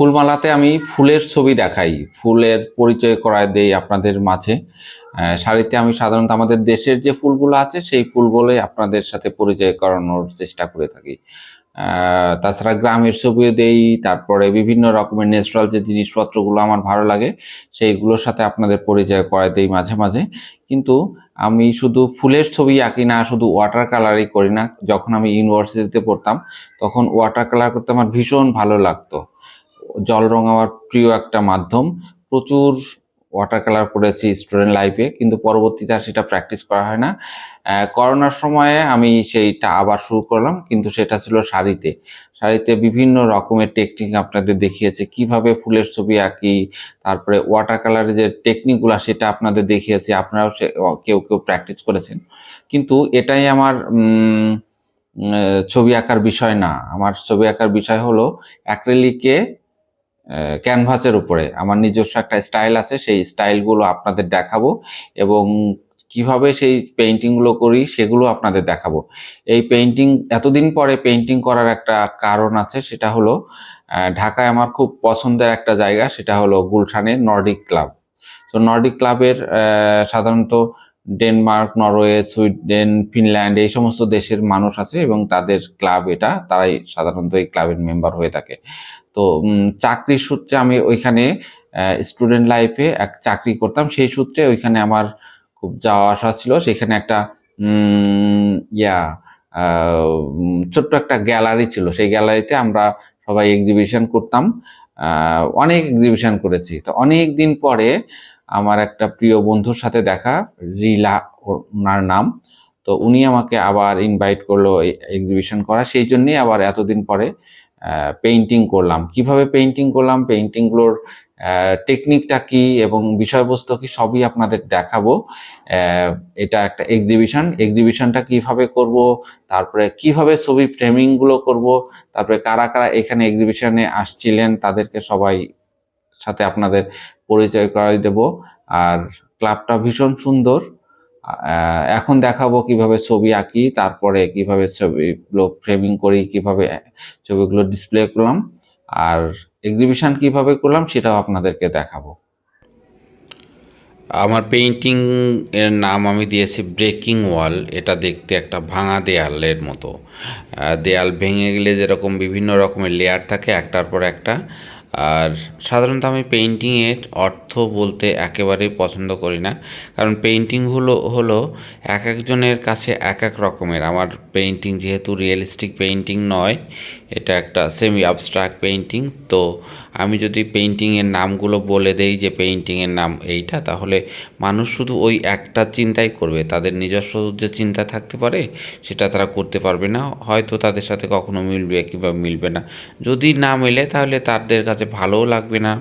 ফুলমালাতে আমি ফুলের ছবি দেখাই। ফুলের পরিচয় করায় দেই আপনাদের মাঝে। শাড়িতে আমি সাধারণত আমাদের দেশের যে ফুলগুলো আছে, সেই ফুলগুলোই আপনাদের সাথে পরিচয় করানোর চেষ্টা করে থাকি। তাছাড়া গ্রামের ছবিও দেই, তারপরে বিভিন্ন রকমের ন্যাচারাল যে জিনিসপত্রগুলো আমার ভালো লাগে, সেইগুলোর সাথে আপনাদের পরিচয় করায় দেই মাঝে মাঝে। কিন্তু আমি শুধু ফুলের ছবি আঁকি না, শুধু ওয়াটার কালারই করি না। যখন আমি ইউনিভার্সিটিতে পড়তাম, তখন ওয়াটার কালার করতে আমার ভীষণ ভালো লাগতো। জল রং আমার প্রিয় একটা মাধ্যম। প্রচুর ওয়াটার কালার করেছি স্টুডেন্ট লাইফে কিন্তু পরবর্তীতে আর সেটা প্র্যাকটিস করা হয় না। করোনার সময়ে আমি সেইটা আবার শুরু করলাম, কিন্তু সেটা ছিল শাড়িতে। শাড়িতে বিভিন্ন রকমের টেকনিক আপনাদের দেখিয়েছে, কীভাবে ফুলের ছবি আঁকি, তারপরে ওয়াটার কালারের যে টেকনিকগুলো সেটা আপনাদের দেখিয়েছি, আপনারাও সে কেউ কেউ প্র্যাকটিস করেছেন। কিন্তু এটাই আমার ছবি আঁকার বিষয় না। আমার ছবি আঁকার বিষয় হলো অ্যাক্রেলিকে ক্যানভাসের উপরে। আমার নিজস্ব একটা স্টাইল আছে, সেই স্টাইলগুলো আপনাদের দেখাবো এবং কীভাবে সেই পেইন্টিংগুলো করি সেগুলো আপনাদের দেখাবো। এই পেইন্টিং এতদিন পরে পেইন্টিং করার একটা কারণ আছে, সেটা হলো ঢাকায় আমার খুব পছন্দের একটা জায়গা, সেটা হলো গুলশানের নর্ডিক ক্লাব তো নর্ডিক ক্লাবের সাধারণত ডেনমার্ক, নরওয়ে, সুইডেন, ফিনল্যান্ড এই সমস্ত দেশের মানুষ আছে এবং তাদের ক্লাব এটা, তারাই সাধারণত এই ক্লাবের মেম্বার হয়ে থাকে। তো চাকরির সূত্রে আমি ওইখানে স্টুডেন্ট লাইফে এক চাকরি করতাম। সেই সূত্রে ওইখানে আমার খুব যাওয়া আসা ছিল। সেখানে একটা ইয়া ছোট্ট একটা গ্যালারি ছিল। সেই গ্যালারিতে আমরা সবাই এক্সিবিশন করতাম। অনেক এক্সিবিশন করেছি। তো অনেক দিন পরে আমার একটা প্রিয় বন্ধুর সাথে দেখা, রিলা ওনার নাম। তো উনি আমাকে আবার ইনভাইট করল এক্সিবিশন করা, সেই জন্যই আবার এতদিন পরে পেইন্টিং করলাম। কীভাবে পেইন্টিং করলাম? পেইন্টিংগুলোর টেকনিকটা কি এবং বিষয়বস্তু কি সবই আপনাদের দেখাবো। এটা একটা এক্সিবিশন এক্সিবিশনটা কীভাবে করব? তারপরে কীভাবে ছবি ফ্রেমিংগুলো করব? তারপরে কারা কারা এখানে এক্সিবিশনে আসছিলেন? তাদেরকে সবাই সাথে আপনাদের পরিচয় করাই দেব। আর ক্লাবটা ভীষণ সুন্দর। এখন দেখাবো কীভাবে ছবি আঁকি, তারপরে কীভাবে ছবিগুলো ফ্রেমিং করি, কীভাবে ছবিগুলো ডিসপ্লে করলাম, আর এক্সিবিশন কীভাবে করলাম সেটাও আপনাদেরকে দেখাবো। আমার পেইন্টিং এর নাম আমি দিয়েছি ব্রেকিং ওয়াল এটা দেখতে একটা ভাঙা দেয়ালের মতো। দেয়াল ভেঙে গেলে যেরকম বিভিন্ন রকমের লেয়ার থাকে, একটার পর একটা। আর সাধারণত আমি পেইন্টিংয়ের অর্থ বলতে একেবারেই পছন্দ করি না। কারণ পেইন্টিং হলো হলো এক একজনের কাছে এক এক রকমের। আমার পেইন্টিং যেহেতু রিয়েলিস্টিক পেইন্টিং নয়, এটা একটা সেমি অ্যাবস্ট্রাক্ট পেইন্টিং তো আমি যদি পেইন্টিংয়ের নামগুলো বলে দেই যে পেইন্টিংয়ের নাম এইটা, তাহলে মানুষ শুধু ওই একটা চিন্তাই করবে। তাদের নিজস্ব যে চিন্তা থাকতে পারে, সেটা তারা করতে পারবে না। হয়তো তাদের সাথে কখনো মিলবে কিংবা মিলবে না। যদি না মেলে, তাহলে তাদের কাছে ভালোও লাগবে না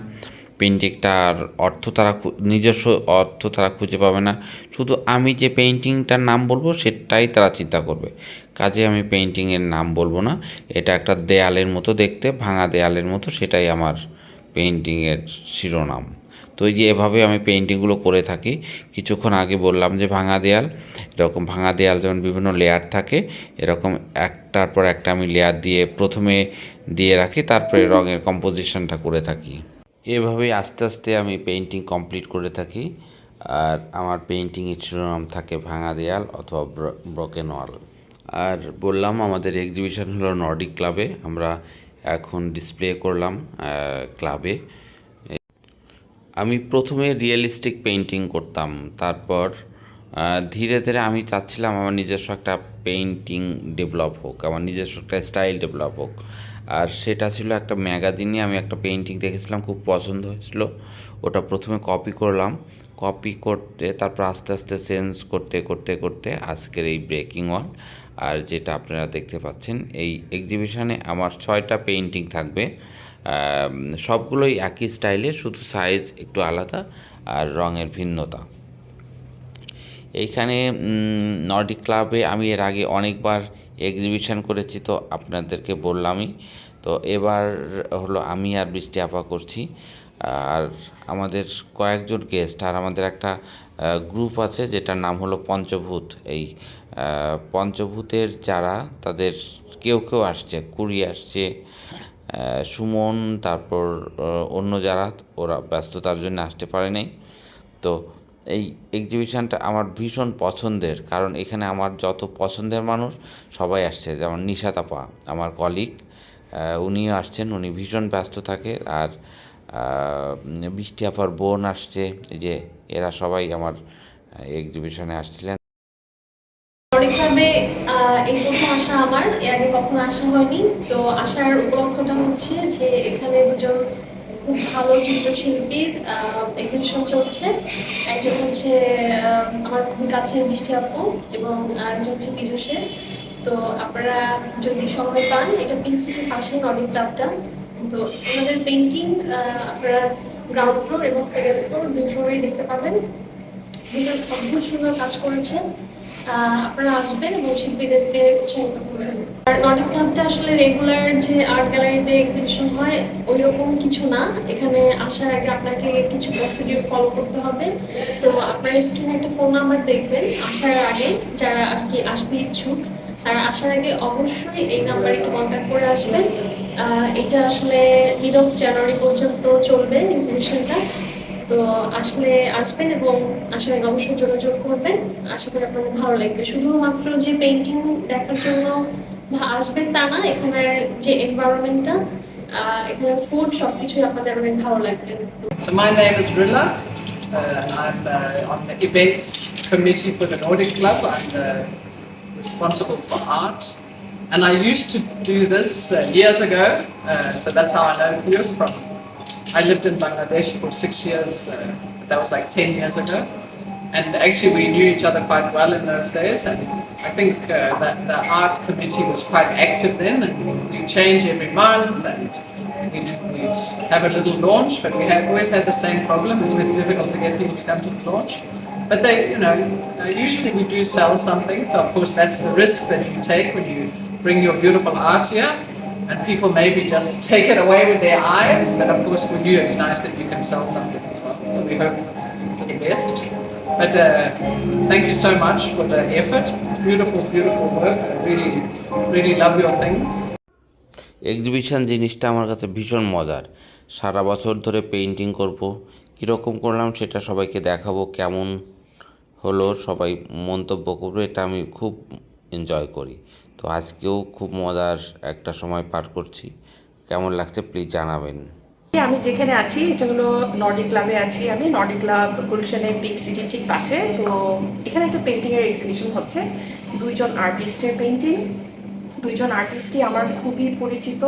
পেন্টিংটার অর্থ তারা নিজস্ব অর্থ তারা খুঁজে পাবে না। শুধু আমি যে পেন্টিংটার নাম বলব সেটাই তারা চিন্তা করবে। কাজে আমি পেন্টিংয়ের নাম বলব না, এটা একটা দেয়ালের মতো দেখতে, ভাঙা দেয়ালের মতো, সেটাই আমার পেন্টিংয়ের শিরোনাম। তো এই যে এভাবে আমি পেইন্টিংগুলো করে থাকি। কিছুক্ষণ আগে বললাম যে ভাঙা দেয়াল, এরকম ভাঙা দেয়াল যেমন বিভিন্ন লেয়ার থাকে, এরকম একটার পর একটা আমি লেয়ার দিয়ে প্রথমে দিয়ে রাখি, তারপরে রঙের কম্পোজিশনটা করে থাকি। এভাবেই আস্তে আস্তে আমি পেইন্টিং কমপ্লিট করে থাকি। আর আমার পেইন্টিংয়ের শিরোনাম থাকে ভাঙা দেয়াল অথবা ব্রকেন ওয়াল আর বললাম আমাদের এক্সিবিশন হলো নর্ডিক ক্লাবে আমরা এখন ডিসপ্লে করলাম ক্লাবে আমি প্রথমে রিয়েলিস্টিক পেইন্টিং করতাম। তারপর ধীরে ধীরে আমি চাচ্ছিলাম আমার নিজস্ব একটা পেইন্টিং ডেভেলপ হোক, আমার নিজস্ব একটা স্টাইল ডেভেলপ হোক। আর সেটা ছিল একটা ম্যাগাজিনে আমি একটা পেইন্টিং দেখেছিলাম, খুব পছন্দ হয়েছিল। ওটা প্রথমে কপি করলাম। কপি করতে, তারপর আস্তে আস্তে চেঞ্জ করতে করতে করতে আজকের এই ব্রেকিং ওয়াল আর যেটা আপনারা দেখতে পাচ্ছেন, এই এক্সিবিশনে আমার ছয়টা পেইন্টিং থাকবে। সবগুলোই একই স্টাইলে শুধু সাইজ একটু আলাদা আর রঙের ভিন্নতা। এইখানে নর্ডিক ক্লাবে আমি এর আগে অনেকবার এক্সিবিশন করেছি, তো আপনাদেরকে বললামই। তো এবার হলো আমি আর বৃষ্টি আপা করছি। আর আমাদের কয়েকজন গেস্ট আর আমাদের একটা গ্রুপ আছে, যেটার নাম হলো পঞ্চভূত। এই পঞ্চভূতের যারা, তাদের কেউ কেউ আসছে, কুড়ি আসছে। সুমন, তারপর অন্য যারা, ওরা ব্যস্ততার জন্য আসতে পারে নাই। তো এই এক্সিবিশনটা আমার ভীষণ পছন্দের, কারণ এখানে আমার যত পছন্দের মানুষ, সবাই আসছে। যেমন নিশা তাপা আমার কলিগ উনিও আসছেন, উনি ভীষণ ব্যস্ত থাকে। আর বৃষ্টি আপার বোন আসছে যে এরা সবাই আমার এক্সিবিশনে আসছিলেন। এই প্রথম আসা আমার। এর আগে কখনো আসা হয়নি। তো আসার উপলক্ষটা হচ্ছে যে এখানে দুজন খুব ভালো চিত্রশিল্পীর এক্সিবিশন চলছে। একজন হচ্ছে আমার খুবই কাছে মিষ্টি আপু এবং আরেকজন হচ্ছে বিদুষে তো আপনারা যদি সময় পান এটা পিঙ্ক সিটির পাশে নর্ডিক ক্লাবটা তো ওনাদের পেন্টিং আপনারা গ্রাউন্ড ফ্লোর এবং সেকেন্ড ফ্লোর দুই ফ্লোরেই দেখতে পাবেন। দুজন অদ্ভুত সুন্দর কাজ করেছেন আহ, আপনারা আসবেন এবং শিল্পীদেরকে উৎসাহিত করবেন। আর নর্ডিক ক্লাবটা আসলে রেগুলার যে আর্ট গ্যালারিতে এক্সিবিশন হয় ওই রকম কিছু না। এখানে আসার আগে আপনাকে কিছু প্রসিডিউর ফলো করতে হবে। তো আপনার স্ক্রিনে একটা ফোন নাম্বার দেখবেন। আসার আগে যারা আর কি আসতে ইচ্ছুক, তারা আসার আগে অবশ্যই এই নাম্বারে কন্ট্যাক্ট করে আসবেন। এটা আসলে মিড অফ জানুয়ারি পর্যন্ত চলবে এক্সিবিশনটা তো আসলে আসবেন এবং আসলে অবশ্যই যোগাযোগ করবেন আশা করি আপনাদের ভালো লাগবে শুধুমাত্র যে পেন্টিং দেখার জন্য ভা- আসবেন তা না এখানের যে এনভায়রনমেন্টটা এখানের ফুড সবকিছুই আপনাদের অনেক ভালো লাগবে তো So my name is Rilla. Uh, I'm uh, on the events committee for the Nordic Club. I'm uh, responsible for art. And I used to do this uh, years ago, uh, so that's how I know Pius from. I lived in Bangladesh for six years, uh, that was like 10 years ago. And actually, we knew each other quite well in those days. And I think uh, that the art committee was quite active then, and we change every month. And we we'd have a little launch, but we have always had the same problem. It's always difficult to get people to come to the launch. But they, you know, uh, usually we do sell something. So of course that's the risk that you take when you bring your beautiful art here. And people maybe just take it away with their eyes. But of course for you it's nice that you can sell something as well. So we hope for the best. But uh, thank you so much for the effort. Beautiful, beautiful work. I really, really love your things. Exhibition জিনিসটা আমার কাছে ভীষণ মজার সারা বছর ধরে painting করব কীরকম করলাম সেটা সবাইকে দেখাবো কেমন হলো সবাই মন্তব্য করবে এটা আমি খুব এনজয় করি তো আজকেও খুব মজার একটা সময় পার করছি। কেমন লাগছে প্লিজ জানাবেন। আমি যেখানে আছি, এটা হলো নর্ডিক ক্লাবে আছি আমি। নর্ডিক ক্লাব গুলশানের পিক সিটির ঠিক পাশে। তো এখানে একটা পেন্টিং এর এক্সিবিশন হচ্ছে। দুইজন আর্টিস্টের পেন্টিং দুইজন আর্টিস্টই আমার খুবই পরিচিত।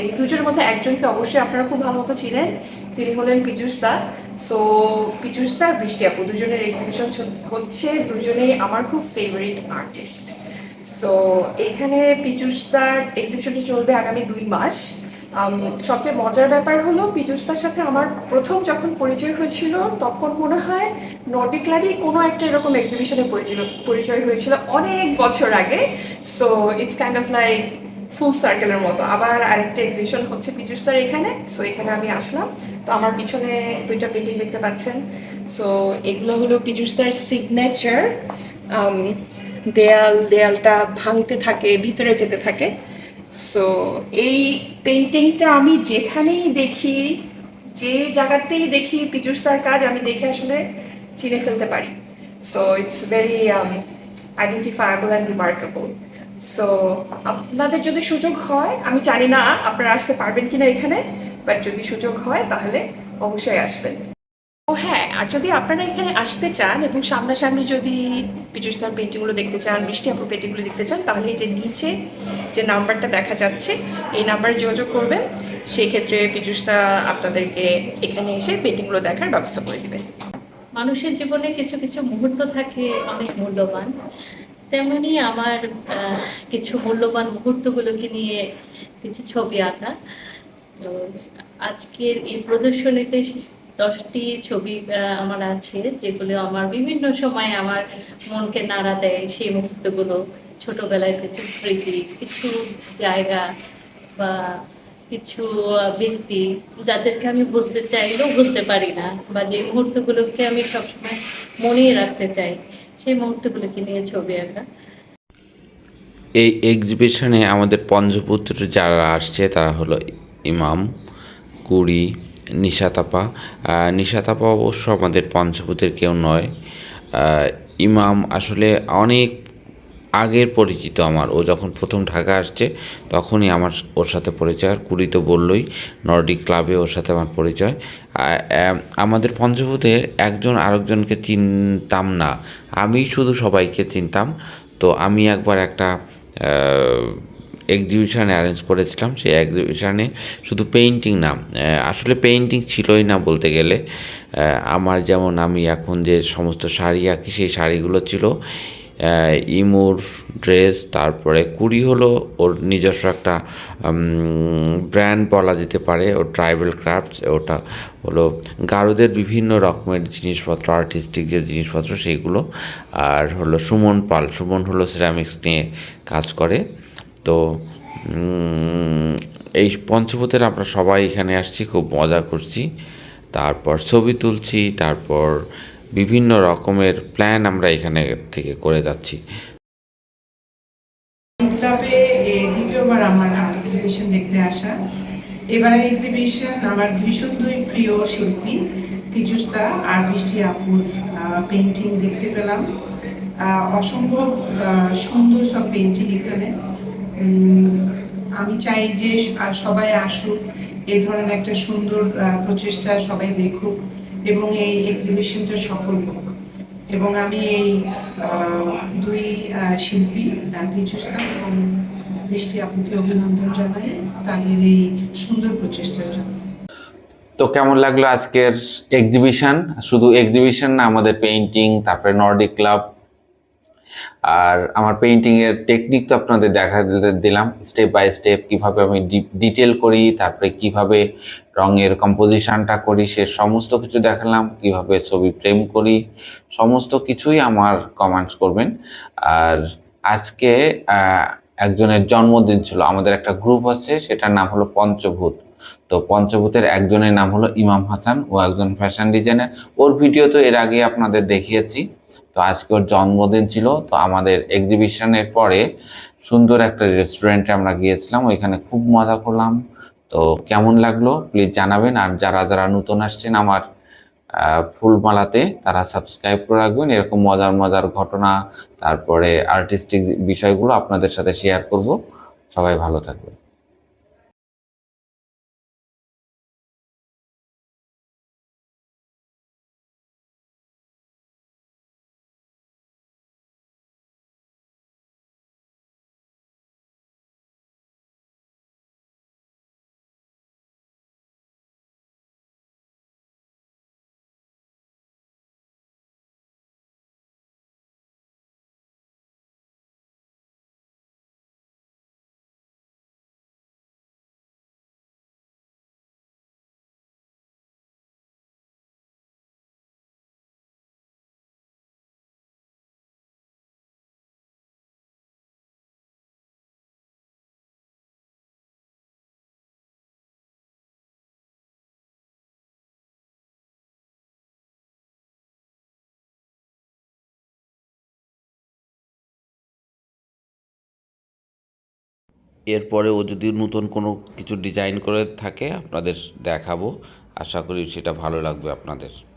এই দুজনের মধ্যে একজনকে অবশ্যই আপনারা খুব ভালো মতো চিনেন। তিনি হলেন পীযুষ দা। সো পীযুষ দা বৃষ্টি আপু, দুজনের এক্সিবিশন হচ্ছে। দুজনেই আমার খুব ফেভারিট আর্টিস্ট সো এখানে পীযুষদার এক্সিবিশনটি চলবে আগামী দুই মাস। সবচেয়ে মজার ব্যাপার হলো পীযুষদার সাথে আমার প্রথম যখন পরিচয় হয়েছিল, তখন মনে হয় নর্ডিক ক্লাবে কোনো একটা এরকম এক্সিবিশনে পরিচয় পরিচয় হয়েছিল অনেক বছর আগে। So it's kind of like full সার্কেলের মতো। আবার আরেকটা এক্সিবিশন হচ্ছে পীযুষদার এখানে। সো এখানে আমি আসলাম। তো আমার পিছনে দুইটা পেন্টিং দেখতে পাচ্ছেন। সো এগুলো হলো পীযুষদার সিগনেচার দেয়াল, দেয়ালটা ভাঙতে থাকে, ভিতরে যেতে থাকে। সো এই পেন্টিংটা আমি যেখানেই দেখি, যে জায়গাতেই দেখি পীযুষদার কাজ, আমি দেখে আসলে চিনে ফেলতে পারি। So it's very identifiable and remarkable so আপনাদের যদি সুযোগ হয়, আমি জানি না আপনারা আসতে পারবেন কিনা এখানে বাট যদি সুযোগ হয়, তাহলে অবশ্যই আসবেন। ও হ্যাঁ আর যদি আপনারা এখানে আসতে চান এবং সামনাসামনি যদি পীযুষদার পেন্টিংগুলো দেখতে চান বৃষ্টি আপুর পেন্টিংগুলো দেখতে চান, তাহলে এই যে নিচে যে নাম্বারটা দেখা যাচ্ছে, এই নাম্বারে যোগাযোগ করবেন। সেক্ষেত্রে পীযুষদা আপনাদেরকে এখানে এসে পেন্টিংগুলো দেখার ব্যবস্থা করে দেবেন। মানুষের জীবনে কিছু কিছু মুহূর্ত থাকে অনেক মূল্যবান। তেমনি আমার কিছু মূল্যবান মুহূর্তগুলোকে নিয়ে কিছু ছবি আঁকা। তো আজকের এই প্রদর্শনীতে দশটি ছবি আমার আছে, যেগুলো আমার বিভিন্ন সময় আমার মনকে নাড়া দেয়, সেই মুহূর্তগুলো, ছোটবেলায় কিছু স্মৃতি, কিছু জায়গা বা কিছু ব্যক্তি যাদেরকে আমি বলতে চাইলেও বলতে পারি না বা যে মুহূর্তগুলোকে আমি সবসময় মনে রাখতে চাই, সেই মুহূর্তগুলোকে নিয়ে ছবি আঁকা। এই এক্সিবিশনে আমাদের পঞ্চপুত্র যারা আসছে, তারা হলো ইমাম, কুড়ি নিশাতাপা। নিশাতাপা অবশ্য আমাদের পঞ্চভূতের কেউ নয়। ইমাম আসলে অনেক আগের পরিচিত আমার। ও যখন প্রথম ঢাকা আসছে, তখনই আমার ওর সাথে পরিচয়। আর কুড়ি তো বললই, নর্ডিক ক্লাবে ওর সাথে আমার পরিচয়। আমাদের পঞ্চভূতের একজন আরেকজনকে চিনতাম না। আমি শুধু সবাইকে চিনতাম। তো আমি একবার একটা এক্সিবিশন অ্যারেঞ্জ করেছিলাম। সেই এক্সিবিশনে শুধু পেইন্টিং না আসলে পেইন্টিং ছিলই না বলতে গেলে। আমার যেমন আমি এখন যে সমস্ত শাড়ি আঁকি, সেই শাড়িগুলো ছিল ইমুর ড্রেস তারপরে কুড়ি হলো ওর নিজস্ব একটা ব্র্যান্ড বলা যেতে পারে, ওর ট্রাইবাল ক্রাফটস ওটা হলো গারোদের বিভিন্ন রকমের জিনিসপত্র আর্টিস্টিক যে জিনিসপত্র, সেইগুলো। আর হলো সুমন পাল, সুমন হলো সিরামিক্স নিয়ে কাজ করে। তো এই পঞ্চভূতের আমরা সবাই এখানে আসছি, খুব মজা করছি। তারপর ছবি তুলছি, তারপর বিভিন্ন রকমের প্ল্যান আমরা এখানে থেকে করে যাচ্ছি। দ্বিতীয়বার আমার এক্সিবিশন দেখতে আসা। এবারের এক্সিবিশন আমার ভীষণ দুই প্রিয় শিল্পী আর বৃষ্টি আপুর পেন্টিং দেখতে পেলাম। অসম্ভব সুন্দর সব পেন্টিং এখানে। আমি চাই যে সবাই আসুক, এই ধরনের একটা সুন্দর প্রচেষ্টা সবাই দেখুক এবং এই এক্সিবিশনটা সফল হোক। এবং আমি এই দুই শিল্পী পিচুস্তা এবং বৃষ্টি আপুকে অভিনন্দন জানাই তাদের এই সুন্দর প্রচেষ্টার জন্য। তো কেমন লাগল আজকের এক্সিবিশন শুধু এক্সিবিশন না, আমাদের পেইন্টিং তারপরে নর্ডিক ক্লাব আর আমার পেইন্টিং এর টেকনিক তো আপনাদের দেখা দিলাম। স্টেপ বাই স্টেপ কীভাবে আমি ডিটেল করি, তারপরে কীভাবে রঙের কম্পোজিশনটা করি, সে সমস্ত কিছু দেখালাম, কীভাবে ছবি ফ্রেম করি, সমস্ত কিছুই আমার কমেন্টস করবেন। আর আজকে একজনের জন্মদিন ছিল, আমাদের একটা গ্রুপ আছে, সেটার নাম হলো পঞ্চভূত। তো পঞ্চভূতের একজনের নাম হলো ইমাম হাসান, ও একজন ফ্যাশন ডিজাইনার ওর ভিডিও তো এর আগে আপনাদের দেখিয়েছি। তো আজকে ওর জন্মদিন ছিল, তো আমাদের এক্সিবিশনের পরে সুন্দর একটা রেস্টুরেন্টে আমরা গিয়েছিলাম, ওইখানে খুব মজা করলাম। তো কেমন লাগল প্লিজ জানাবেন, আর যারা যারা নতুন আসছেন আমার ফুলমালাতে, তারা সাবস্ক্রাইব করে রাখবেন। এরকম মজার মজার ঘটনা, তারপরে আর্টিস্টিক বিষয়গুলো আপনাদের সাথে শেয়ার করব। সবাই ভালো থাকবেন। এরপরে ও যদি নতুন কোনো কিছু ডিজাইন করে থাকে, আপনাদের দেখাবো। আশা করি সেটা ভালো লাগবে আপনাদের।